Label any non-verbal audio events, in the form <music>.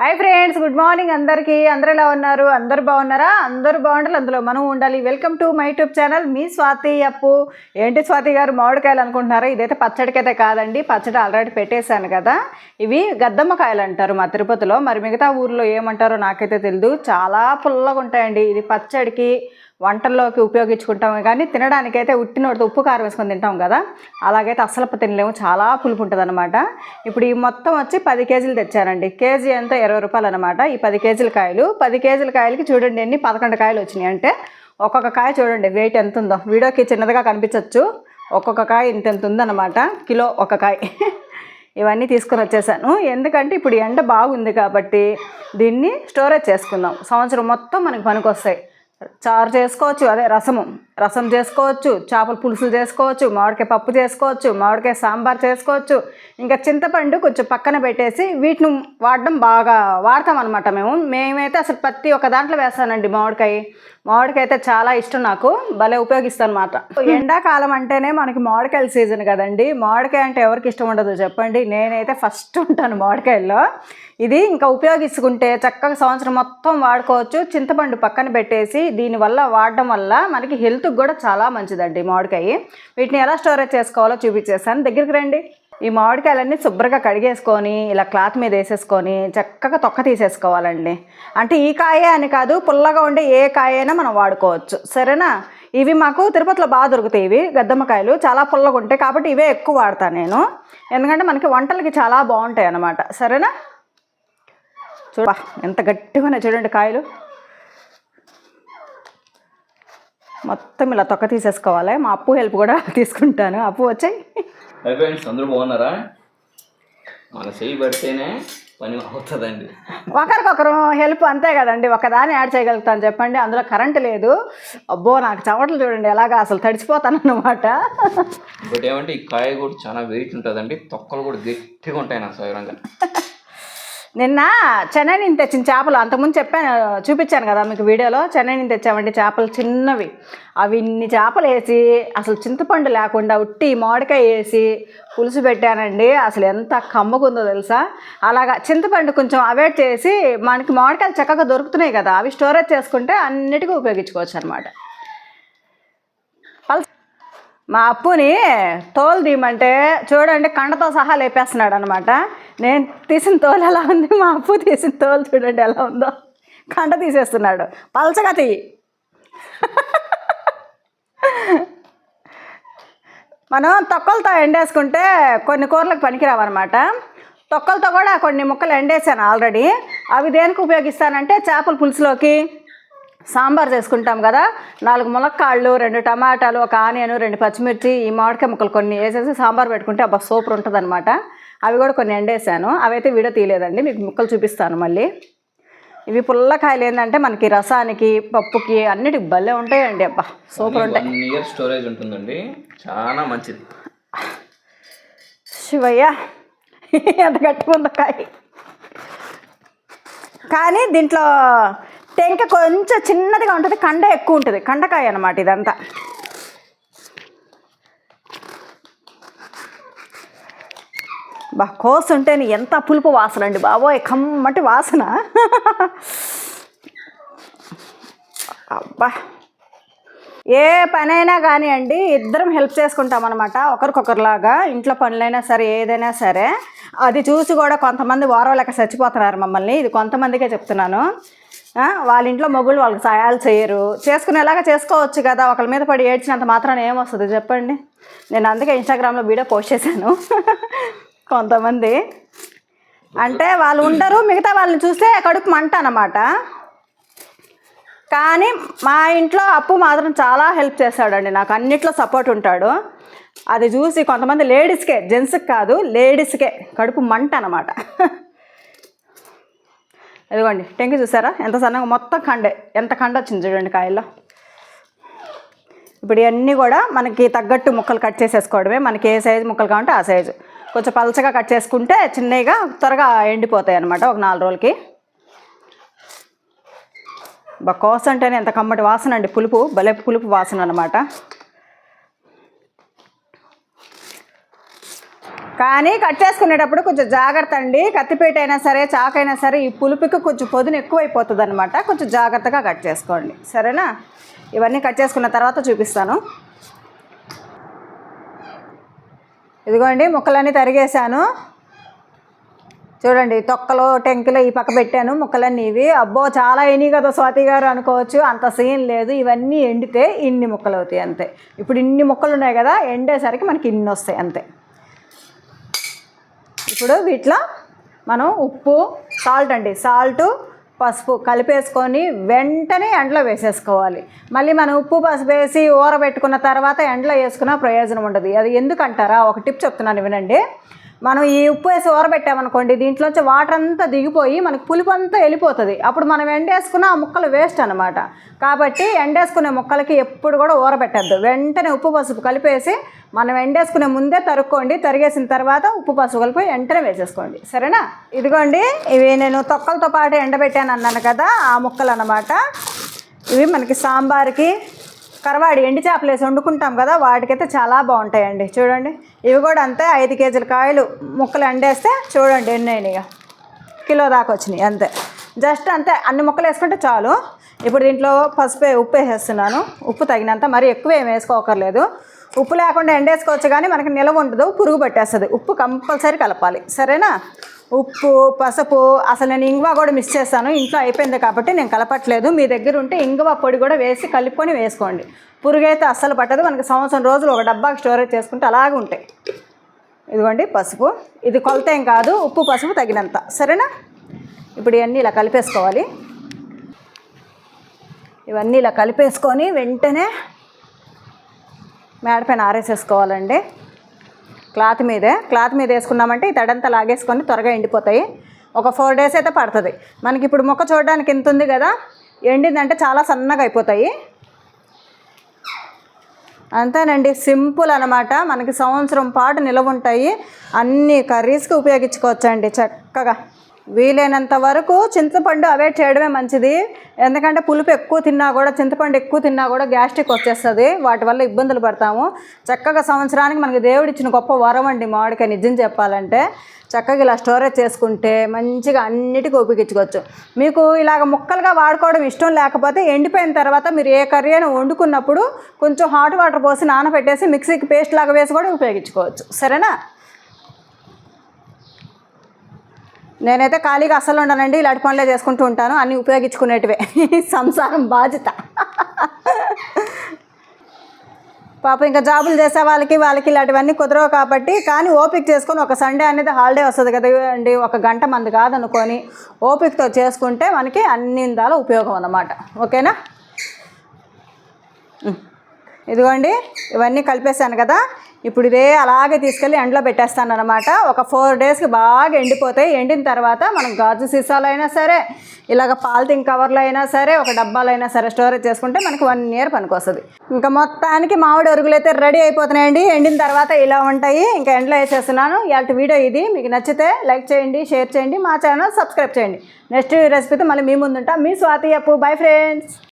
Hi friends good morning అందరికీ. అందరు ఎలా ఉన్నారు? అందరు బాగున్నారా? అందరూ బాగుండాలి అందులో మనం ఉండాలి. Welcome to my YouTube channel మీ స్వాతి అప్పు. ఏంటి స్వాతి గారు? మామిడికాయలు అనుకుంటున్నారా? ఇదైతే పచ్చడికైతే కాదండి. పచ్చడి ఆల్రెడీ పెట్టేశాను కదా. ఇవి గద్దమ్మ కాయలు అంటారు మా తిరుపతిలో. మరి మిగతా ఊర్లో ఏమంటారో నాకైతే తెలియదు చాలా పుల్లగా ఉంటాయండి ఇది పచ్చడికి వంటల్లోకి ఉపయోగించుకుంటాం కానీ తినడానికైతే ఉట్టినోడితో ఉప్పు కారం వేసుకొని తింటాం కదా. అలాగైతే అసలు తినలేము. చాలా పులుపు ఉంటుంది అనమాట ఇప్పుడు ఈ మొత్తం వచ్చి పది కేజీలు తెచ్చానండి కేజీ ఎంత? ఇరవై రూపాయలు అనమాట ఈ పది కేజీల కాయలు పది కేజీల కాయలకి చూడండి ఎన్ని పదకొండు కాయలు వచ్చినాయి. అంటే ఒక్కొక్క కాయ చూడండి వెయిట్ ఎంత ఉందో. వీడియోకి చిన్నదిగా కనిపించవచ్చు ఒక్కొక్క కాయ ఇంత ఎంత ఉందన్నమాట. కిలో ఒక కాయ. ఇవన్నీ తీసుకొని వచ్చేసాను. ఎందుకంటే ఇప్పుడు ఎండ బాగుంది కాబట్టి దీన్ని స్టోరేజ్ చేసుకుందాం. సంవత్సరం మొత్తం మనకి పనికొస్తాయి చారు చేసుకోవచ్చు అదే రసము. రసం చేసుకోవచ్చు చేపల పులుసులు చేసుకోవచ్చు మామిడికాయ పప్పు చేసుకోవచ్చు మామిడికాయ సాంబార్ చేసుకోవచ్చు. ఇంకా చింతపండు కొంచెం పక్కన పెట్టేసి వీటిని వాడడం బాగా వాడతాం అనమాట మేము. మేమైతే అసలు ప్రతి ఒక్క దాంట్లో వేస్తానండి మామిడికాయ. మామిడికాయ అయితే చాలా ఇష్టం నాకు భలే ఉపయోగిస్తాను అనమాట <laughs> ఎండాకాలం అంటేనే మనకి మామిడికాయల సీజన్ కదండి. మామిడికాయ అంటే ఎవరికి ఇష్టం ఉండదు చెప్పండి. నేనైతే ఫస్ట్ ఉంటాను మామిడికాయల్లో. ఇది ఇంకా ఉపయోగించుకుంటే చక్కగా సంవత్సరం మొత్తం వాడుకోవచ్చు. చింతపండు పక్కన పెట్టేసి దీనివల్ల వాడడం వల్ల మనకి హెల్త్కి కూడా చాలా మంచిదండి మామిడికాయ. వీటిని ఎలా స్టోరేజ్ చేసుకోవాలో చూపించేసాను దగ్గరికి రండి. ఈ మామిడికాయలన్నీ శుభ్రంగా కడిగేసుకొని ఇలా క్లాత్ మీద వేసేసుకొని చక్కగా తొక్క తీసేసుకోవాలండి. అంటే ఈ కాయే అని కాదు పుల్లగా ఉండే ఏ కాయ అయినా మనం వాడుకోవచ్చు. సరేనా? ఇవి మాకు తిరుపతిలో బాగా దొరుకుతాయి ఇవి గద్దమ్మకాయలు. చాలా పుల్లగా ఉంటాయి కాబట్టి ఇవే ఎక్కువ వాడతాను నేను. ఎందుకంటే మనకి వంటలకి చాలా బాగుంటాయి అన్నమాట. సరేనా? చూడ ఎంత గట్టిగా చూడండి కాయలు. మొత్తం ఇలా తొక్క తీసేసుకోవాలి. మా అప్పు హెల్ప్ కూడా <laughs> తీసుకుంటాను. అప్పు వచ్చాయి. ఫ్రెండ్స్ అందరూ బాగున్నారా? మన చెయ్యి పడితేనే పని అవుతుందండి. ఒకరికొకరు హెల్ప్ అంతే కదండి. ఒకదాన్ని యాడ్ చేయగలుగుతాను చెప్పండి. అందులో కరెంట్ లేదు. అబ్బో నాకు చెమటలు చూడండి. ఎలాగా అసలు తడిచిపోతాను అన్నమాట ఇంకోటి ఏమంటే ఈ కాయ కూడా చాలా వెయిట్ ఉంటుందండి. తొక్కలు కూడా గట్టిగా ఉంటాయి నాకు సౌరంగా నిన్న చెన్నైని తెచ్చిన చేపలు అంతకుముందు చెప్పాను చూపించాను కదా మీకు వీడియోలో చెన్నైని తెచ్చామండి చేపలు చిన్నవి. అవి ఇన్ని చేపలు వేసి అసలు చింతపండు లేకుండా ఉట్టి మామిడికాయ వేసి పులుసు పెట్టానండి. అసలు ఎంత కమ్మగుందో తెలుసా? అలాగా చింతపండు కొంచెం అవాయిడ్ చేసి మనకి మామిడికాయలు చక్కగా దొరుకుతున్నాయి కదా అవి స్టోరేజ్ చేసుకుంటే అన్నిటికీ ఉపయోగించుకోవచ్చు అనమాట పల్స్ మా అప్పుని తోలు తీయమంటే చూడండి కండతో సహా లేపేస్తున్నాడు అనమాట నేను తీసిన తోలు ఎలా ఉంది? మా అప్పు తీసిన తోలు చూడండి ఎలా ఉందో. కండ తీసేస్తున్నాడు. పలచగా తీ మనం తొక్కలతో ఎండేసుకుంటే కొన్ని కూరలకు పనికిరావన్నమాట. తొక్కలతో కూడా కొన్ని ముక్కలు ఎండేసాను ఆల్రెడీ. అవి దేనికి ఉపయోగిస్తానంటే చేపల పులుసులోకి సాంబార్ చేసుకుంటాం కదా. నాలుగు ములక్కాళ్ళు రెండు టమాటాలు ఒక ఆనియన్ రెండు పచ్చిమిర్చి ఈ మామిడికాయ ముక్కలు కొన్ని వేసేసి సాంబార్ పెట్టుకుంటే అబ్బా సూపర్ ఉంటుంది అనమాట అవి కూడా కొన్ని ఎండేసాను అవైతే వీడియో తీయలేదండి. మీకు ముక్కలు చూపిస్తాను మళ్ళీ. ఇవి పుల్లకాయలు ఏంటంటే మనకి రసానికి పప్పుకి అన్నిటికి భలే ఉంటాయండి అబ్బా. సూపర్ ఉంటాయి. ఇయర్ స్టోరేజ్ ఉంటుందండి. చాలా మంచిది. శివయ్య ఎంత గట్టిగా ఉందో కాయ. కానీ దీంట్లో టెంక కొంచెం చిన్నదిగా ఉంటుంది. కండ ఎక్కువ ఉంటుంది. కండకాయ అన్నమాట ఇదంతా. బా కోస్తుంటేనే ఎంత పులుపు వాసన అండి బాబోయ్ కమ్మటి వాసన. అబ్బా. ఏ పనైనా కానివ్వండి ఇద్దరం హెల్ప్ చేసుకుంటాం అనమాట ఒకరికొకరిలాగా ఇంట్లో పనులైనా సరే ఏదైనా సరే. అది చూసి కూడా కొంతమంది వారవలేక చచ్చిపోతున్నారు మమ్మల్ని ఇది కొంతమందికే చెప్తున్నాను. వాళ్ళ ఇంట్లో మొగుళ్ళు వాళ్ళకి సహాయాలు చేయరు. చేసుకునేలాగా చేసుకోవచ్చు కదా ఒకరి మీద పడి ఏడ్చినంత మాత్రాన ఏమొస్తుంది చెప్పండి. నేను అందుకే ఇన్స్టాగ్రామ్లో వీడియో పోస్ట్ చేశాను. కొంతమంది. అంటే వాళ్ళు ఉండరు మిగతా వాళ్ళని చూస్తే కడుపు మంట అనమాట కానీ మా ఇంట్లో అప్పు మాత్రం చాలా హెల్ప్ చేస్తాడండి నాకు అన్నిట్లో సపోర్ట్ ఉంటాడు. అది చూసి కొంతమంది లేడీస్కే జెంట్స్కి కాదు లేడీస్కే కడుపు మంట అనమాట ఇదిగోండి టెంకి చూసారా? ఎంత సన్నగా మొత్తం కండే. ఎంత కండ వచ్చింది చూడండి కాయల్లో. ఇప్పుడు ఇవన్నీ కూడా మనకి తగ్గట్టు ముక్కలు కట్ చేసేసుకోవడమే మనకి ఏ సైజు ముక్కలు కావాలంటే ఆ సైజు. కొంచెం పలచగా కట్ చేసుకుంటే చిన్నగా త్వరగా ఎండిపోతాయి అనమాట ఒక నాలుగు రోజులకి. బా కోస అంటేనే ఎంత కమ్మటి వాసన అండి. పులుపు భలే పులుపు వాసన అనమాట కానీ కట్ చేసుకునేటప్పుడు కొంచెం జాగ్రత్త అండి. కత్తిపేట అయినా సరే చాకైనా సరే ఈ పులుపుకి కొంచెం పొదును ఎక్కువైపోతుంది అనమాట కొంచెం జాగ్రత్తగా కట్ చేసుకోండి. సరేనా? ఇవన్నీ కట్ చేసుకున్న తర్వాత చూపిస్తాను. ఇదిగోండి ముక్కలన్నీ తరిగేశాను. చూడండి తొక్కలు టెంకులు ఈ పక్క పెట్టాను ముక్కలన్నీ ఇవి. అబ్బో చాలా అయినాయి కదా స్వాతి గారు అనుకోవచ్చు అంత సీన్ లేదు. ఇవన్నీ ఎండితే ఇన్ని ముక్కలు అవుతాయి అంతే. ఇప్పుడు ఇన్ని ముక్కలు ఉన్నాయి కదా ఎండేసరికి మనకి ఇన్ని వస్తాయి అంతే. ఇప్పుడు వీటిలో మనం ఉప్పు సాల్ట్ అండి. సాల్ట్ పసుపు కలిపేసుకొని వెంటనే ఎండలో వేసేసుకోవాలి. మళ్ళీ మనం ఉప్పు పసుపు వేసి ఊరబెట్టుకున్న తర్వాత ఎండలో వేసుకున్న ప్రయోజనం ఉండదు. అది ఎందుకంటారా? ఒక టిప్ చెప్తున్నాను వినండి. మనం ఈ ఉప్పు వేసి ఊరబెట్టామనుకోండి దీంట్లోంచి వాటర్ అంతా దిగిపోయి మనకి పులుపు అంతా వెళ్ళిపోతుంది. అప్పుడు మనం ఎండేసుకున్న ఆ ముక్కలు వేస్ట్ అనమాట కాబట్టి ఎండేసుకునే ముక్కలకి ఎప్పుడు కూడా ఊరబెట్టద్దు. వెంటనే ఉప్పు పసుపు కలిపేసి మనం ఎండేసుకునే ముందే తరుక్కోండి. తరిగేసిన తర్వాత ఉప్పు పసుపు కలిపి వెంటనే వేసేసుకోండి. సరేనా? ఇదిగోండి ఇవి నేను తొక్కలతో పాటు ఎండబెట్టాను అన్నాను కదా ఆ ముక్కలు అన్నమాట ఇవి మనకి సాంబార్కి కరవాడి ఎండి చేపలు వేసి వండుకుంటాం కదా వాటికైతే చాలా బాగుంటాయండి. చూడండి. ఇవి కూడా అంతే ఐదు కేజీల కాయలు ముక్కలు ఎండేస్తే చూడండి ఎన్ని అయినాయో. కిలో దాకా వచ్చినాయి అంతే. జస్ట్ అంతే అన్ని ముక్కలు వేసుకుంటే చాలు. ఇప్పుడు దీంట్లో పసుపు ఉప్పు వేసేస్తున్నాను. ఉప్పు తగినంత మరి ఎక్కువ ఏం వేసుకోకర్లేదు. ఉప్పు లేకుండా ఎండేసుకోవచ్చు కానీ మనకి నిలవ ఉండదు పురుగు పట్టేస్తుంది. ఉప్పు కంపల్సరీ కలపాలి. సరేనా? ఉప్పు పసుపు అసలు నేను ఇంగువ కూడా మిస్ చేస్తాను. ఇంట్లో అయిపోయింది కాబట్టి నేను కలపట్లేదు. మీ దగ్గర ఉంటే ఇంగువ పొడి కూడా వేసి కలుపుకొని వేసుకోండి. పురుగు అయితే అస్సలు పట్టదు. మనకి సంవత్సరం రోజులు ఒక డబ్బాకి స్టోరేజ్ చేసుకుంటే అలాగే ఉంటాయి. ఇదిగోండి పసుపు. ఇది కొలత ఏం కాదు ఉప్పు పసుపు తగినంత. సరేనా? ఇప్పుడు ఇవన్నీ ఇలా కలిపేసుకోవాలి. ఇవన్నీ ఇలా కలిపేసుకొని వెంటనే మేడపైన ఆరేసేసుకోవాలండి. క్లాత్ మీదే క్లాత్ మీద వేసుకున్నామంటే ఈ తడంతా లాగేసుకొని త్వరగా ఎండిపోతాయి. ఒక ఫోర్ డేస్ అయితే పడుతుంది. మనకి ఇప్పుడు మొక్క చూడడానికి ఎంత ఉంది కదా? ఎండిందంటే చాలా సన్నగా అయిపోతాయి. అంతేనండి సింపుల్ అనమాట మనకి సంవత్సరం పాటు నిలవ ఉంటాయి అన్ని కర్రీస్కి ఉపయోగించుకోవచ్చండి చక్కగా. వీలైనంత వరకు చింతపండు అవాయిడ్ చేయడమే మంచిది. ఎందుకంటే పులుపు ఎక్కువ తిన్నా కూడా చింతపండు ఎక్కువ తిన్నా కూడా గ్యాస్ట్రిక్ వచ్చేస్తుంది. వాటి వల్ల ఇబ్బందులు పడతాము. చక్కగా సంవత్సరానికి మనకి దేవుడిచ్చిన గొప్ప వరం అండి మామిడికాయ నిజం చెప్పాలంటే. చక్కగా ఇలా స్టోరేజ్ చేసుకుంటే మంచిగా అన్నిటికీ ఉపయోగించుకోవచ్చు మీకు ఇలాగ ముక్కలుగా వాడుకోవడం ఇష్టం లేకపోతే ఎండిపోయిన తర్వాత మీరు ఏ కర్రీ అయినా వండుకున్నప్పుడు కొంచెం హాట్ వాటర్ పోసి నానబెట్టేసి మిక్సీకి పేస్ట్ లాగా వేసి కూడా ఉపయోగించుకోవచ్చు. సరేనా? నేనైతే ఖాళీగా అసలు ఉండనండి ఇలాంటి పనులే చేసుకుంటూ ఉంటాను. అన్నీ ఉపయోగించుకునేటివే. <laughs> సంసారం బాధ్యత. పాప ఇంకా జాబులు చేసే వాళ్ళకి వాళ్ళకి ఇలాంటివన్నీ కుదరవు కాబట్టి కానీ ఓపిక చేసుకొని ఒక సండే అనేది హాలిడే వస్తుంది కదా అండి ఒక గంట మంది కాదనుకొని ఓపికతో చేసుకుంటే మనకి అన్ని ఇందాల ఉపయోగం అన్నమాట. ఓకేనా? ఇదిగోండి ఇవన్నీ కలిపేశాను కదా. ఇప్పుడు ఇదే అలాగే తీసుకెళ్ళి ఎండలో పెట్టేస్తాను అనమాట ఒక ఫోర్ డేస్కి బాగా ఎండిపోతాయి. ఎండిన తర్వాత మనం గాజు సీసాలు అయినా సరే ఇలాగ పాలిథిన్ కవర్లు అయినా సరే ఒక డబ్బాలు అయినా సరే స్టోరేజ్ చేసుకుంటే మనకి వన్ ఇయర్ పనికి వస్తుంది ఇంకా మొత్తానికి మామిడి అరుగులు అయితే రెడీ అయిపోతున్నాయండి. ఎండిన తర్వాత ఇలా ఉంటాయి. ఇంకా ఎండలో వేసేస్తున్నాను. ఇలాంటి వీడియో ఇది. మీకు నచ్చితే లైక్ చేయండి షేర్ చేయండి మా ఛానల్ సబ్స్క్రైబ్ చేయండి. నెక్స్ట్ రెసిపీతో మళ్ళీ మీ ముందుంటా. మీ స్వాతి అప్పు. Bye friends.